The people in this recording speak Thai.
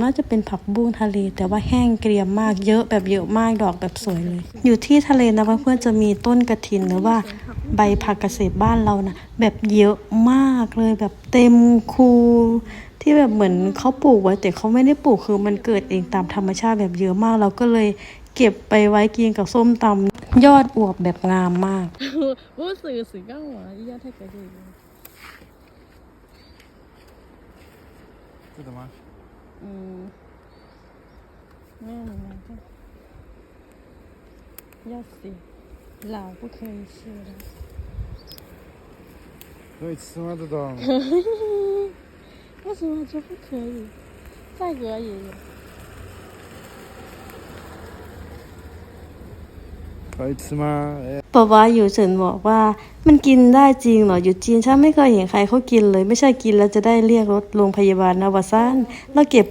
น่าจะเป็นผักบุ้งทะเล แต่ว่าแห้งเกรียมมากเยอะแบบเยอะมากดอกแบบสวยเลย อยู่ที่ทะเลนะเพื่อนๆจะมีต้นกระถินหรือว่าใบผักเกษตรบ้านเรานะแบบเยอะมากเลยแบบเต็มคูที่แบบเหมือนเขาปลูกไว้แต่เขาไม่ได้ปลูกคือมันเกิดเองตามธรรมชาติแบบเยอะมากเราก็เลยเก็บไปไว้กินกับส้มตำยอดอวบแบบงามมาก 不是是讲话，伊要太个的。是的吗？嗯，那你们看，要死，老不可以吃了。可以吃吗？这种为什么就不可以？再格也有。可以吃吗？哎， เพราะว่าอยู่เฉินบอกว่ามันกินได้จริงเหรออยู่จีนฉันไม่เคยเห็นใครเขากินเลย ไม่ใช่กินแล้วจะได้เรียกรถโรงพยาบาลนะวะซ่านเราเก็บ